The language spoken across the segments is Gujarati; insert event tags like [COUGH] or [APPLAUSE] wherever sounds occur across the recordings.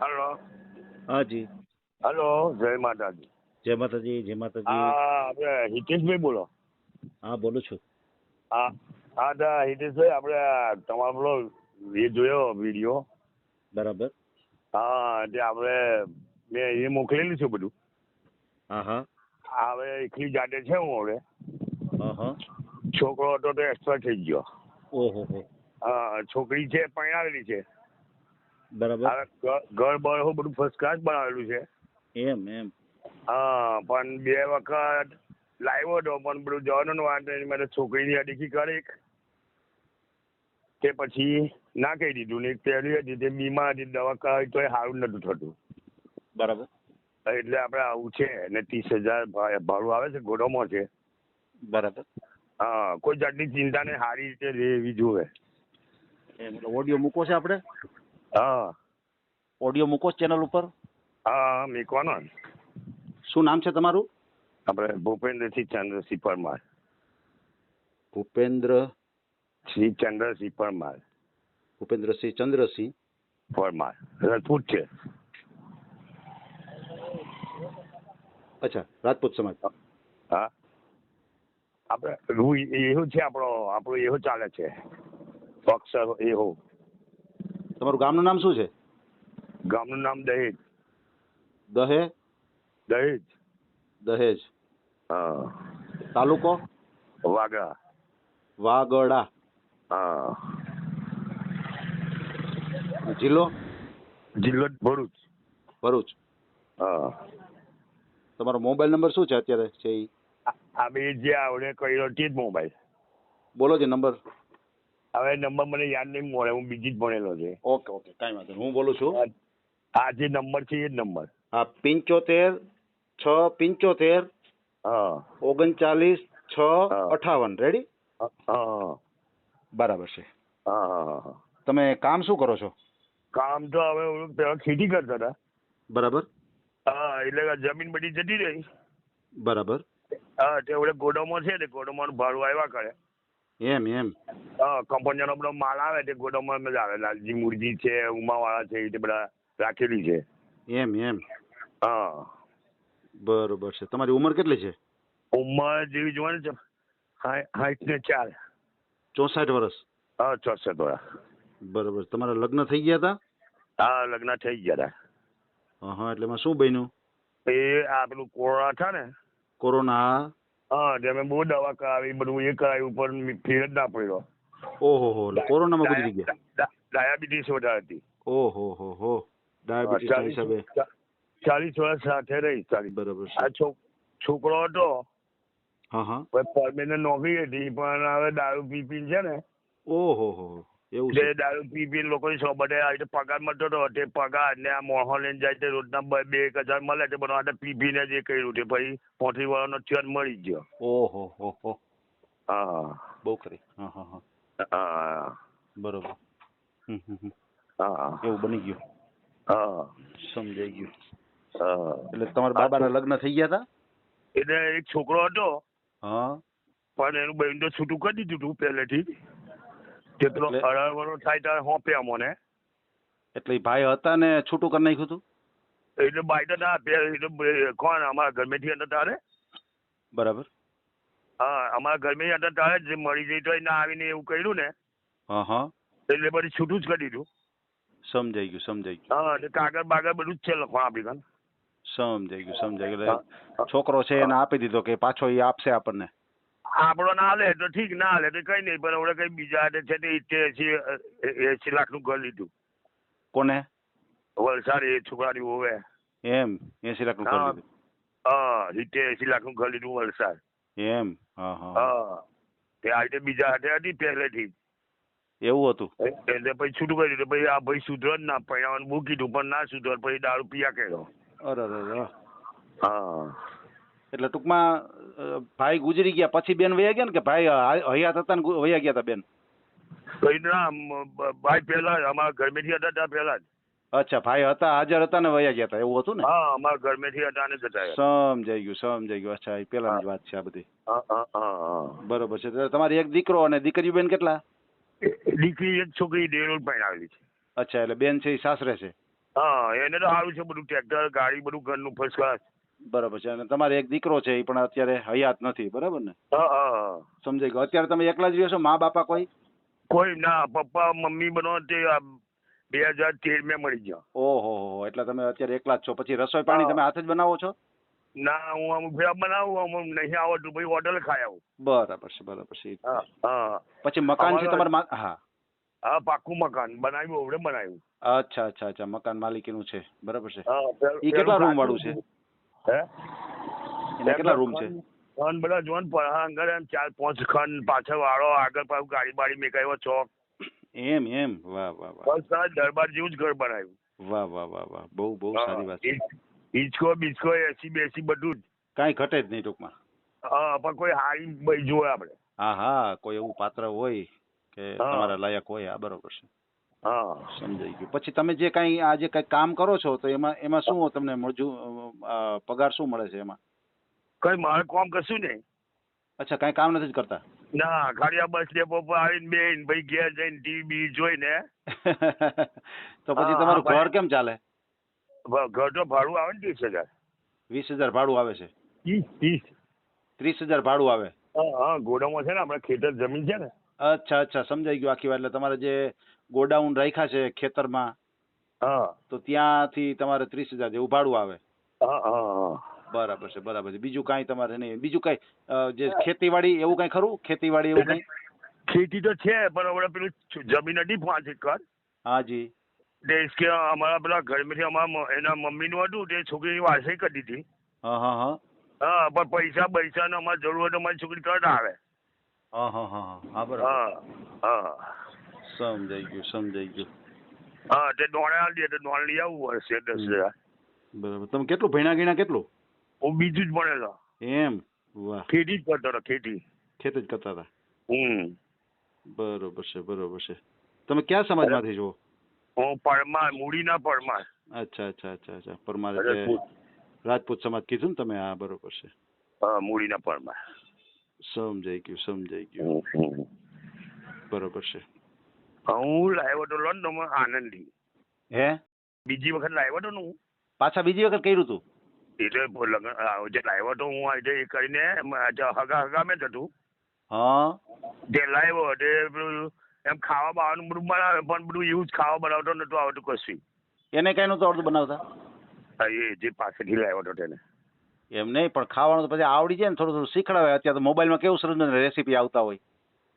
હલો. હા જી. હલો જય માતાજી. જય માતાજી જય માતાજી. હા આપણે હિતેશભાઈ બોલો. હા બોલું છું. હા હા તો હિતેશભાઈ આપણે તમારો પેલો એ જોયો વીડિયો? બરાબર. હા તે આપણે મેં એ મોકલેલું છે બધું. હા હા. હવે એકલી જાતે છે હું હવે. હા હા. છોકરો હતો તો એક્સપર્ટ થઈ ગયો. ઓહો હો. હા છોકરી છે પરણાવેલી છે. બરાબર. ઘર- બળ હો બધું ફર્સ્ટ ક્લાસ બનાવેલું છે. એમ એમ. હા પણ બે વખત લાવ્યો હતો પણ બધું જવાનું વાત એની માટે છોકરીની અડીખી કરી. તે પછી ના કહી દીધું ને પહેલી હતી તે બીમાર હતી દવા કરાવી એ સારું નતું થતું. બરાબર. એટલે આપણે આવું છે ને ત્રીસ હજાર ભાડું આવે છે ગોડામાં છે. બરાબર. હા કોઈ જાતની ચિંતા ને સારી રીતે રહેવી જોવે ઓડિયો મૂકો છે આપણે? હા. ઓડિયો મૂકો ચેનલ ઉપર. હા મૂકવાનો ને. શું નામ છે તમારું? આપણે ભૂપેન્દ્રસિંહ ચંદ્રસિંહ પરમાર. ભૂપેન્દ્ર? શ્રી ચંદ્રસિંહ પરમાર. ભૂપેન્દ્રસિંહ ચંદ્રસિંહ? પરમાર. રજપૂત છે. અચ્છા રાજપૂત સમાજ. હા. આપણે એવું છે આપણો આપણો એવો ચાલે છે. પક્ષ એવો. તમારું ગામનું નામ શું છે? ગામનું નામ દહેજ. દહે દહેજ. દહેજ. હા. તાલુકો? વાગા વાગડા. હા. જિલ્લો? જિલ્લો ભરૂચ. ભરૂચ. હા. તમારો મોબાઈલ નંબર શું છે અત્યારે છે આ- બે જે આવડે કર્યો તે જ મોબાઈલ. બોલો જે નંબર. હવે નંબર મને યાદ નહીં મળે હું બીજી જ ભણેલો છે. ઓકે ઓકે કાંઈ વાંધો નહીં હું બોલું છું? આ જે નંબર છે એ જ નંબર. હા પિંચોતેર છ પિંચોતેર હા. ઓગણચાલીસ છ અઠાવન રેડી હા બરાબર છે. હા હા હા તમે કામ શું કરો છો? કામ તો હવે પેલા ખેતી કરતા હતા. બરાબર. હા એટલે જમીન બધી જતી રહી. બરાબર. હા તે ગોડાઉનમાં છે ને ગોડાઉનમાં ભાડું આવ્યા કરે. એમ એમ. કંપનીનો બધો માલ આવે તે ગોડાઉનમાં જ આવે. લાલજી મુરજી છે ઉમાવાળા છે એ બધા રાખેલી છે. એમ એમ. હા. બરોબર છે. તમારી ઉંમર કેટલી છે? ઉંમર જેવી જોવાની છે હાઈટ ને ચાર. ચોસઠ વર્ષ. હા ચોસઠ વર્ષ. બરોબર. તમારા લગ્ન થઈ ગયા હતા હા લગ્ન થઈ ગયા હતા હા એટલે એમાં શું બન્યું? એ આ પેલું કોરોના હતા ને. કોરોના હા તે અમે બહુ દવા કરાવી બધું એ કરાવ્યું પણ ફેર જ ના પડ્યો. ઓહો હો એટલે કોરોનામાં ગુજરી ગયા ડાયાબિટીસ વધારે હતી ઓહો હો હો ડાયાબિટીસ ચાલીસ હિસાબે? ચાલીસ વર્ષ સાથે રહી ચાલી બરાબર આ છોકરો હતો હા હા. પરમેનન્ટ નોકરી હતી પણ હવે દારૂ પી પી છે ને ઓહો હો. એવું દારૂ પી પીને લોકોની રીતે પગાર મળતો હતો તે પગાર ને આ મોહો લઈને જાય તે રોજના બે બે એક હજાર મળે તે બધું પી પી ને જે કર્યું તે પછી પોત્રીસ વર્ષનો થયો ને મળી ગયો. ઓહો હો હો. હા. બહુ ખરી હા હા. હા. બરોબર. હા. એવું બની ગયું. હા. સમજાઈ ગયું. હા. એટલે તમારા બાબાના લગ્ન થઈ ગયા હતા એટલે એક છોકરો હતો. હા. પણ એનું બહેન તો છૂટું કરી દીધું હતું પહેલેથી કેટલો એટલે? થાય ત્યારે હોંપ્યા મને એટલે ભાઈ હતા ને છૂટું કરી નાખ્યું હતું? એટલે બાઈટ ના એટલે કોણ? અમારા ઘરમેથી હતા તારે? બરાબર. હા અમારા ઘરમેથી હતા તારે જે મળી જઈ તો ના આવીને એવું કર્યું ને. હા હા. એટલે બધી છૂટું જ કરી દીધું. સમજાઈ ગયું સમજાઈ ગયું. હા એટલે કાગળ બાગળ બધું જ છે લખવા આપી કન સમજાઈ ગયું સમજાઈ ગયું. છોકરો છે એને આપી દીધો કે પાછો એ આપશે આપણને. આપણો ના લે તો ઠીક ના લે તો કઈ નહીં પણ હવે કઈ બીજા હાથે છે તે ઇત્તેર એસી એસી લાખનું ઘર લીધું. કોને? વલસાડ એ છોકરાની હોવે. એમ? એસી લાખનું કરી હા હા સિત્તેર એસી લાખનું ઘર લીધું વલસાડ. એમ? હા હા. હા. તે આ રીતે બીજા હાથે હતી પહેલેથી. એવું હતું? એટલે પછી છૂટું કરી દીધું. પછી આ ભાઈ સુધરો જ ના પરિણામ મૂકી દીધું પણ ના સુધર પછી દારૂ પીયા કર્યો. અરે. હા. એટલે ટૂંકમાં ભાઈ ગુજરી ગયા. પછી બેન વયા ગયા ને કે ભાઈ હયાત હતા ને વયા ગયા હતા બેન? કઈ ના ભાઈ પહેલા અમારા ઘરમેથી હતા ત્યાં પહેલા જ. અચ્છા ભાઈ હતા હાજર હતા ને વયા ગયા હતા એવું હતું ને? હા અમારા ઘરમેથી હતા ને જતા. સમજાઈ ગયું સમજાઈ ગયું. અચ્છા એ પેલાની વાત છે આ બધી. બરોબર છે. તમારે તમારી એક દીકરો અને દીકરી બેન કેટલા? દીકરી એક છોકરી દેરોલ પણ આવેલી છે. અચ્છા એટલે બેન છે એ સાસરે છે? હા એને તો સારું છે બધું ટ્રેક્ટર ગાડી બધું ઘરનું ફર્સ્ટ ક્લાસ બરાબર છે. અને તમારે એક દીકરો છે એ પણ અત્યારે હયાત નથી બરાબર ને? હા હા સમજાઈ ગયું. અત્યારે તમે એકલા જ રહ્યો છો? મા બાપા કોઈ? કોઈ ના પપ્પા મમ્મી બનો તે બે હજાર તેર મેં મળી ગયા. ઓહો હો એટલે તમે અત્યારે એકલા જ છો. પછી રસોઈ પાણી તમે હાથે જ બનાવો છો? ના હું આમ ભેળા બનાવું આમ નહીં આવડતું પછી હોટલ ખાઈ આવું. બરાબર છે બરાબર છે. હા હા. પછી મકાન છે તમારે હા. હા પાકું મકાન. બનાવ્યું આવડે બનાવ્યું. અચ્છા અચ્છા અચ્છા. મકાન માલિકીનું છે. બરાબર છે. એ કેટલા રૂમ વાળું છે? હે? કેટલા રૂમ છે? ખંડ બધા હા અંદર એમ ચાર પાંચ ખંડ પાછળ વાળો આગળ પાછું ગાડી બાડી મેકાયો ચોક. એમ એમ. વાહ વાહ વાહ. બસ દરબાર જેવું જ ઘર બનાવ્યું. વાહ વાહ વાહ વાહ. બહુ બહુ સારી વાત છે. હિચકો બિચકો એસી બેસી બધું જ. કાંઈ ઘટે જ નહીં ટૂંકમાં. હા પણ કોઈ હારી ભાઈ જોવે આપણે. હા હા કોઈ એવું પાત્ર હોય કે. તમારા લાયક હોય આ બરોબર છે. હા. સમજાઈ ગયું. પછી તમે જે કાંઈ આ જે કાંઈ કામ કરો છો તો એમાં એમાં શું તમને મજૂ પગાર શું મળે છે એમાં? કઈ મારે કામ કશું નહીં. અચ્છા કાંઈ કામ નથી જ કરતા? ના ખાલી આ બસ ડેપો પર આવીને બેન ભાઈ ઘેર જઈને ટીવી જોઈને. [LAUGHS] તો પછી તમારું ઘર કેમ ચાલે? ઘર તો ભાડું આવે ને ત્રીસ હજાર. વીસ હજાર ભાડું આવે છે? ત્રીસ હજાર ભાડું આવે? હા હા ગોડાઉનમાં છે ને આપણે ખેતર જમીન છે ને? અચ્છા અચ્છા સમજાઈ ગયું આખી વાત. એટલે તમારે જે ગોડાઉન રાખ્યા છે ખેતરમાં હા. તો ત્યાંથી તમારે ત્રીસ હજાર જેવું ભાડું આવે. હા હા હા. બરાબર છે બરાબર છે. બીજું કાંઈ તમારે નહીં. બીજું કાંઈ જે ખેતીવાડી એવું કાંઈ ખરું? ખેતીવાડી એવું કાંઈ? ખેતી તો છે પણ હવે પેલું જમીન હતી પાંચ એકર હા જી. દેશ કે અમારા પેલા ઘરમાંથી અમારા એના એના મમ્મીનું હતું તે છોકરીની વારસાઈ કરી દીધી. હા હા હા. હા પણ પૈસા પૈસા ને અમારે જરૂર હોય તો અમારી છોકરી તરત આવે. હા હા હા હા. બરાબર. હા હા. સમજાઈ ગયું સમજાઈ ગયું. હા તે દોણે દે તો દોણ લઈ આવવું પડશે દસ હજાર બરાબર. તમે કેટલું ભણ્યા ગણ્યા કેટલું? હું બીજું જ ભણેલો. એમ? વાહ. ખેતી જ કરતો હતો ખેતી. ખેતી જ કરતા હતા? હમ. બરોબર છે બરોબર છે. તમે ક્યાં સમાજમાંથી છો? હું પરમાર મૂડીના પરમાર. અચ્છા અચ્છા અચ્છા અચ્છા. પરમાર એટલે રાજપૂત. રાજપૂત સમાજ કીધું ને તમે? હા બરોબર છે. હા મૂડીના પરમાર. સમજાઈ ગયું સમજાઈ ગયું. બરોબર છે. હું લાવ્યો હતો લંડનમાં આનંદી. હે? બીજી વખત લાવ્યો હતો ને હું. પાછા બીજી વખત કર્યું તું? એટલે લગન જે લાવ્યો હતો હું આજે એ કરીને હગા હગા મેં હતું. હા. જે લાવ્યો તે એમ ખાવા બાવાનું બધું બનાવે પણ બધું જ ખાવા બનાવતો નતું આવતું કશું એને કઈ નતું આવડતું બનાવતા? એ જે પાસેથી લાવ્યો હતો તેને. એમ નહીં પણ ખાવાનું તો પછી આવડી જાય ને થોડું થોડું શીખડાવે અત્યારે તો મોબાઈલમાં કેવું સરસ રેસીપી આવતા હોય.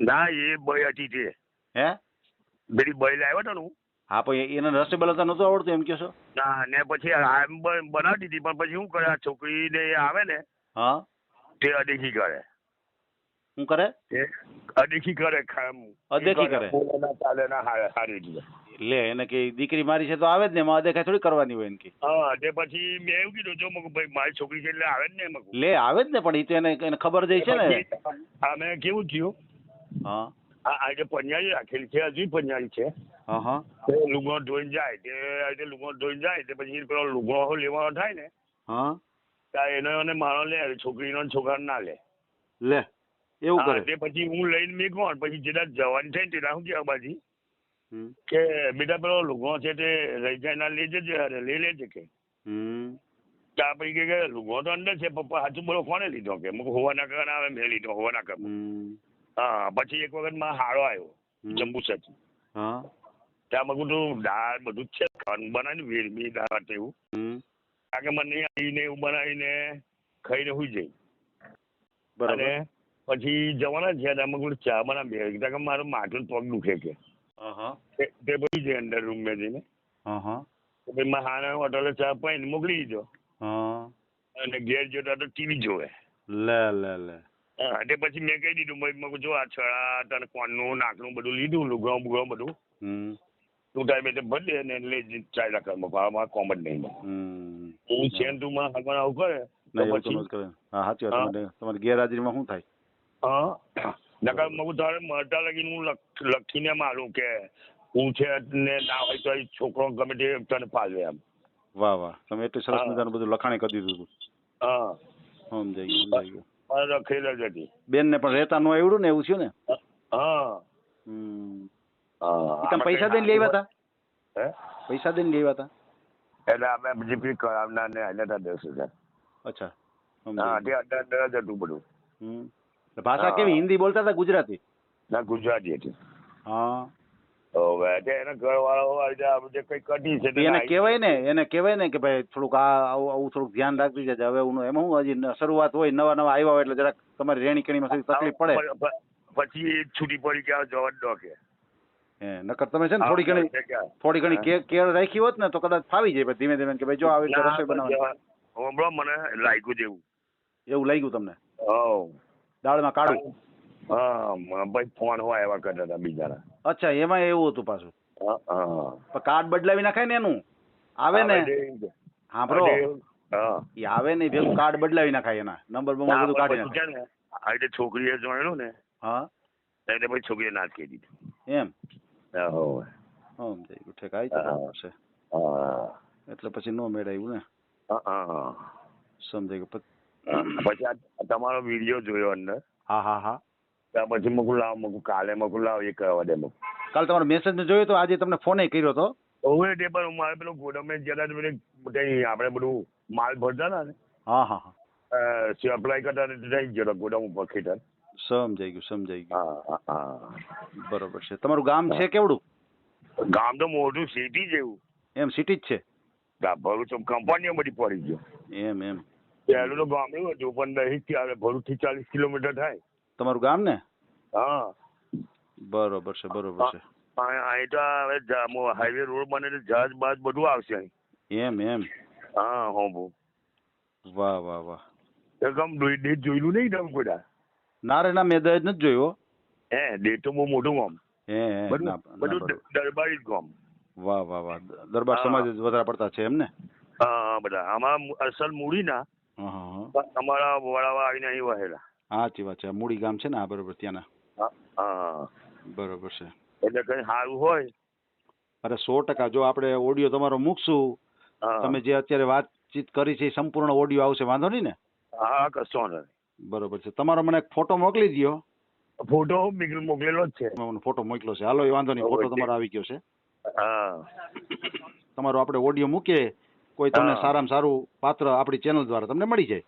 ના એ બય હતી છે. હે? બેડી બય લાવ્યો હતો ને હું. હા પણ એને રસોઈ બનાવતા નતું આવડતું એમ કહો છો? ના ને પછી આમ એમ બ- બનાવી દીધી પણ પછી શું કરે આ છોકરીને આવે ને હા? તે અડીખી કરે. શું કરે? અદેખી કરે અદેખી કરે? ચાલે ના હારે લે એને કે દીકરી મારી છે તો આવે જ ને એમાં અદેખાઈ થોડી કરવાની હોય કે. હા તે પછી મેં એવું કીધું જો મગુ ભાઈ મારી છોકરી છે એટલે આવે જ ને મગુ. લે આવે જ ને પણ એ તો એને એને ખબર જઈ છે ને. હા મેં કેવું થયું? હા. આ આ જે પંજાળી રાખેલી છે હજી પંજાળી છે. હા હા. લુગડો ધોઈને જાય તે આજે રીતે ધોઈને જાય તે પછી પેલો લુગડો લેવાનો થાય ને હા. ત્યાં એનો અને માણો લે છોકરીનો છોકરા ના લે. લે. એવું કરે. તે પછી હું લઈને મેઘવાન પછી જેના જવાની થાય ને શું કહેવા બાજી કે બેટા પેલો લુગો છે તે રહી જાય ના લઈ જજે અરે લઈ લેજે કે. ત્યાં પછી કે લુગો તો અંદર છે પપ્પા સાચું બોલો કોને લીધો કે? મુક હોવા ના કર આવે મેં લીધો હોવા ના કર હા પછી એક વખતમાં હાળો આવ્યો. જંબુસર હા. ત્યાં મેં કીધું દાળ બધું જ છે બનાવ્યું વેરમી દાળ એવું. કારણ કે મને આવીને એવું બનાવીને ખાઈને હુઈ જઈ. બરાબર. પછી જવાના છે ત્યાં મેં ચા બના બે કે મારું ને પગ દુખે કે તે પછી જાય અંદર રૂમમાં જઈને. હા હા તો પછી મારા હાને હોટલે ચા પાઈને મોકલી દીધો. અને ઘેર જોતા તો ટીવી જોવે. લે લે લે. એટલે પછી મેં કહી દીધું ભાઈ મેં જો આ છડા તને કોનનું નાકનું બધું લીધું લુગડો બુગડો બધું. તું ટાઈમે તે ભલે ને ચાર ચાલ્યા કર મકા મારા કોમ જ નહીં હમ. હું છે તું માં હગવાન આવું કરે તો પછી તમારી ગેરહાજરીમાં શું થાય? નકર હું તારે મળતા લગીને હું લખ- લખીને મારું કે હું છે ને ના હોય તો એ છોકરો ગમે તે તને પાલવે એમ. વાહ વાહ. તમે એટલું સરસ મજાનું બધું લખાણી કરી દીધું હતું હા. સમજાઈ ગયું સમજાઈ ગયું. રખેલ જ હતી. બેન ને પણ રહેતા ન આવડ્યું ને એવું થયું ને? હા. હમ. તમે પૈસા દઈને લેવા હતા હે? પૈસા દઈને લેવા હતા એટલે બીજી જીપી કરાવનાર ને આલ્યા હતા દસ હજાર. અચ્છા. હા તે અંદર જ હતું બધું. હમ. ભાષા હા. કેવી? હિન્દી બોલતા હતા ગુજરાતી? ના ગુજરાતી હતી. હા. હવે એના ઘરવાળો જે કંઈ કઢી છે એને કહેવાય ને એને કહેવાય ને કે ભાઈ થોડુંક આ આવું થોડુંક ધ્યાન રાખજો છે હવે હું એમાં હું હજી શરૂઆત હોય નવા નવા આવ્યા હોય એટલે જરાક તમારી રેણી કેણીમાં થોડી તકલીફ પડે. પછી છૂટી પડી કે આ જવા જ કે. હે, નકર તમે છે ને થોડી ઘણી થોડી ઘણી કેર રાખી હોત ને તો કદાચ ફાવી જાય ધીમે ધીમે કે ભાઈ જો આવી રસોઈ બનાવવા હમણાં મને લાગ્યું જેવું એવું. લાગ્યું તમને? હવ દાળમાં કાઢું? હા ભાઈ ફોન હોય એવા કરતા હતા બીજાના. અચ્છા એમાં એવું હતું પાછું. પણ કાર્ડ બદલાવી નાખાય ને એનું? આવે ને? હવે હા. બ્રો એ આવે ને ભેગું કાર્ડ બદલાવી નાખાય એના. નંબર બંબર બધું કાઢી નાખાય આ રીતે છોકરીએ જોયેલું ને હા. એટલે પછી છોકરીએ ના જ કહી દીધું એમ? હા હમ થઈ ગયું. ઠીક આવી તો છે એટલે પછી નો મેળાયું ને? સમજાય ગયું. પછી- આ તમારો વીડિયો જોયો અંદર. હા હા હા. ત્યાં પછી મકું લાવ મકું કાલે મકું લાવ એ કરવા દે મકું કાલ તમારો મેસેજ મેં જોયો તો આજે તમને ફોને કર્યો હતો હવે તે પણ મારે પેલું ગોડાઉન જરા બધે આપણે બધું માલ ભરતા ને? હા હા હા. સપ્લાય કરતા રહી ગયો ગોડાઉન ઉપર ખેતર. સમજાઈ ગયું સમજાઈ ગયું. હા બરોબર છે. તમારું ગામ છે કેવડું? ગામ તો મોટું સિટી જેવું. એમ સિટી જ છે? ભરું કંપનીઓ બધી પડી ગયો. એમ એમ. પહેલું તો ગામડું હતું પણ અહીંથી આવે ભરૂચથી ચાલીસ કિલોમીટર થાય. તમારું ગામ ને? હા. બરોબર છે બરોબર છે. અહીં તો હવે હાઈવે રોડ બને એટલે જહાજ બહાજ બધું આવશે અહીં. એમ એમ. હા હો બહુ વાહ વાહ વાહ. એકમ ડેટ જોયેલું નહીં તમે કોઈ ના રે ના મેં દહેજ નથી જોયો. હે ડેટ તો બહુ મોટું ગામ. હે બધું દરબારી જ ગામ. વાહ વાહ વાહ. દરબાર સમાજ જ વધારે પડતા છે એમ ને? હા બધા. આમાં અસલ મૂડીના અમારા વડાવા આવીને અહીં વહેલા. સાચી વાત છે. મૂડી ગામ છે ને આ બરોબર ત્યાંના. હા બરોબર છે. એટલે કઈ સારું હોય? અરે સો ટકા. જો આપણે ઓડિયો તમારો મૂકશું તમે જે અત્યારે વાતચીત કરી છે એ સંપૂર્ણ ઓડિયો આવશે વાંધો નહીં ને? હા કશો નહીં. બરોબર છે. તમારો મને એક ફોટો મોકલી દો ફોટો મોકલ- મોકલેલો જ છે. ફોટો મોકલો છે. હાલો એ વાંધો નહીં. ફોટો. તમારો આવી ગયો છે. હા. તમારો આપણે ઓડિયો મૂકીએ. કોઈ તમને સારામાં સારું પાત્ર આપણી ચેનલ દ્વારા તમને મળી જાય.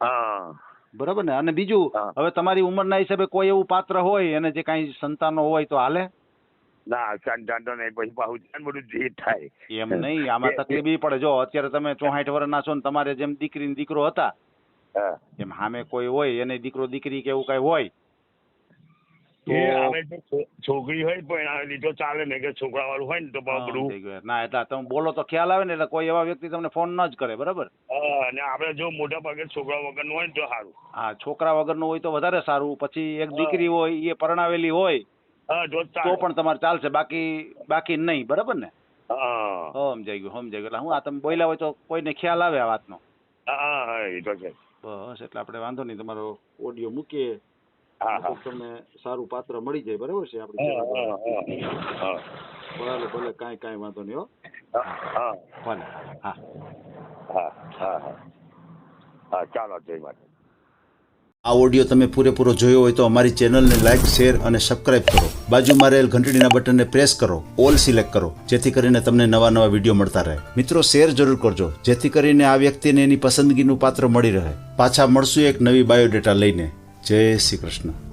હા. બરાબર ને? અને બીજું હવે તમારી ઉંમરના હિસાબે કોઈ એવું પાત્ર હોય અને જે કાંઈ સંતાનો હોય તો હાલે? ના સંતાન નહીં પછી પાછું બધું જે થાય. એમ નહીં આમાં તકલીફ પડે. જો અત્યારે તમે ચોસાઠ વર્ષના છો ને તમારે જેમ દીકરી ને દીકરો હતા એમ સામે કોઈ હોય એને દીકરો દીકરી કે એવું કઈ હોય એ આવે તો છોકરી હોય પણ તો ચાલે ને કે છોકરા વાળું હોય ને તો ગયું. ના એટલે તમે બોલો તો ખ્યાલ આવે ને એટલે કોઈ એવા વ્યક્તિ તમને ફોન ન જ કરે બરાબર? અને આપણે જો મોટા ભાગે છોકરા વગરનું હોય ને તો સારું. હા છોકરા વગરનું હોય તો વધારે સારું. પછી એક દીકરી હોય એ પરણાવેલી હોય તો પણ તમારે ચાલશે. બાકી બાકી નહીં બરાબર ને? સમજાઈ ગયું સમજાઈ ગયું એટલે હું આ તમે બોલ્યા હોય તો કોઈને ખ્યાલ આવે આ વાતનો. હા હા એ તો છે. બસ એટલે આપણે વાંધો નહીં. તમારો ઓડિયો મૂકીએ. તમને સારું પાત્ર મળી જાય બરાબર છે? આપણી. ભલે ભલે કાંઈ કાંઈ વાંધો નહીં હો. હા હા. ભલે હા. હા હા હા. હા ચાલો જય માતા આ ઓડિયો તમે પૂરેપૂરો જોયો હોય તો અમારી ચેનલને લાઇક શેર અને સબસ્ક્રાઇબ કરો. બાજુમાં રહેલ ઘંટડીના બટનને પ્રેસ કરો. ઓલ સિલેક્ટ કરો જેથી કરીને તમને નવા નવા વીડિયો મળતા રહે. મિત્રો શેર જરૂર કરજો જેથી કરીને આ વ્યક્તિને એની પસંદગીનું પાત્ર મળી રહે. પાછા મળશું એક નવી બાયોડેટા લઈને. જય શ્રી કૃષ્ણ.